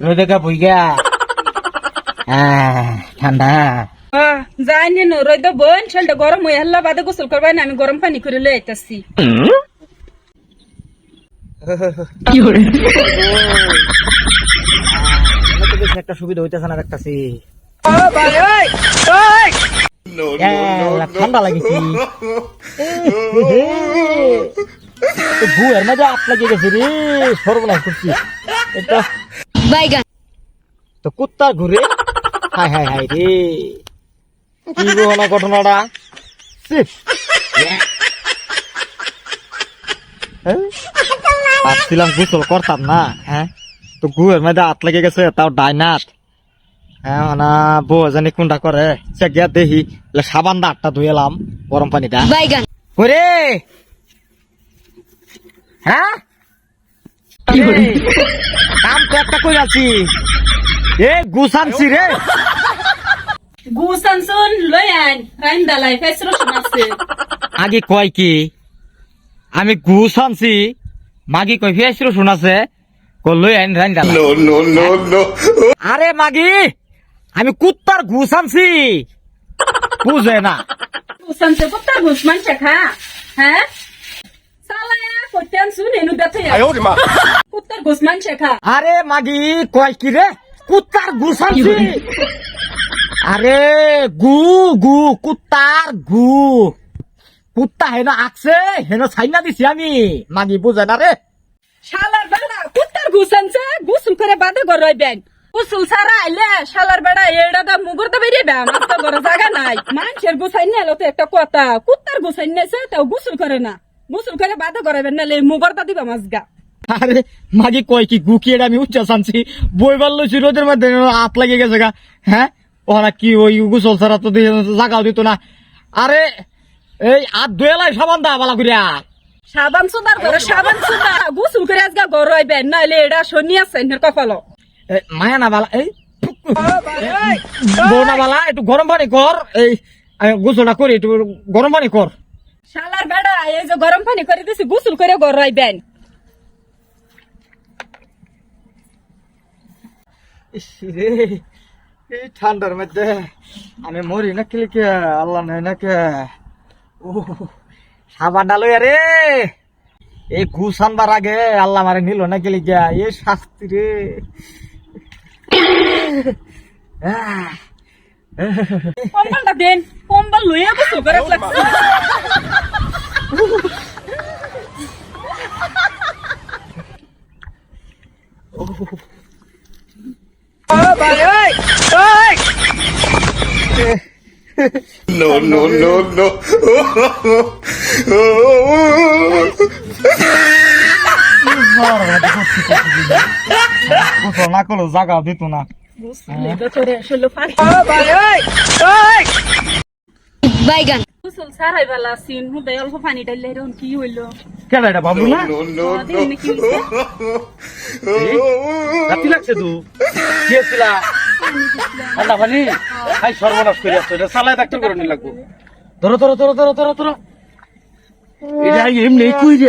রোদে কা বুইগা ঠান্ডা যাইনি নো বোন ছেলটা গরম হয়ে হাল্লা বাদে গোসল করবাই না আমি গরম পানি করে লই আইতাছি একটা সুবিধা হইতেছে না দেখতাছি ঠান্ডা লাগিছি বুয়ের মাঝে আট লাগিয়ে গেছে রে সর্বনাশ করছি এটা বাইগান। তো কুত্তার ঘুরে? হাই হাই হাই রে। কি না ঘটনাটা। হ্যাঁ? ভাবছিলাম গোসল করতাম না হ্যাঁ? তো গুয়ের মধ্যে হাত লেগে গেছে তাও ডাইনাত হ্যাঁ না বউ জানি কোনটা করে। সে গিয়া দেখি সাবান দা আটটা ধুয়েলাম গরম পানিটা। বাইগান। ওরে! হ্যাঁ? একটা কই আছি? এ গুসানছি রে। গুসান শুন লই আইন। রাইন দালাই ফেস রসুন আগে কয় কি? আমি আনছি মাগি কই ফিয়াছিল শোনাছে কলই আইন রাইন ডালা No, no, no, no. আরে মাগি আমি কুত্তার আনছি বুঝে না। গুসান সে কুত্তার ঘুষ মানছে খা। হ্যাঁ? কুত্তার আরে মাগি কয় কি রে? কুত্তার আরে গু গু কুত্তার গু। কুত্তা হেন আকছে হেন ছাইনা দিছি আমি। মাগি বুঝে না রে? শালার বেড়া কুত্তার গোসল করে বাদে ঘর রইবেন গোসল সারা আইলে শালার বেড়া এড়া দা মুগর তো বেরিয়ে ব্যাম তো ঘরে জায়গা নাই। মানুষের গুছাই নিয়ে তো একটা কথা কুত্তার গুছাই নিয়েছে তাও গোসল করে না। গোসল করে বাদে ঘরাইবেন নালে মুগর তা দিবা মাছগা। আরে মাগি কয় কি গুকিয়ে আমি উচ্চ আনছি বইবার লইছি রোদের মধ্যে হাত লাগিয়ে গেছে গা। হ্যাঁ? ওরা কি ওই গোসল ছাড়া তো জাগাও দিত না। আরে এই আর দুয়েলাই সাবান দা বালা করিয়া সাবান সুদার ঘরে সাবান সুদা গোসল করে আজগা ঘর রইবেন নাইলে এটা শনি আছে কপালো মায়া না বালা এই বউ না বালা একটু গরম পানি কর। এই গোসলটা করি একটু গরম পানি কর। শালার বেড়া, এই যে গরম পানি করে দিছি, গোসল করে ঘর রইবেন। রে, এই ঠান্ডার মধ্যে আমি মরি না কি? আল্লাহ নাই না কে? ও, সাবান ডালো রে। এই ঘুষ আনবার আগে আল্লাহ মারে নিল না গেলি গিয়া এ শাস্তি রে। কম্বলটা দেন কম্বল লইয়া গোসল করে লাগছে। No, no, no, no. না করল জাগা দিত না। করে বাইগান। গোসল সারাই বেলা সিন হুদে অল্প পানি ডাইলে এরকম কি হইল? কেডা এটা না? রাতি লাগছে তো। কি হচ্ছিল ঠান্ডা পানি? খাই সর্বনাশ করে আসছো। এটা সালাই ডাক্তার করে নিয়ে লাগবো। ধরো ধরো ধরো ধরো ধরো ধরো। এটা এমনি কুই রে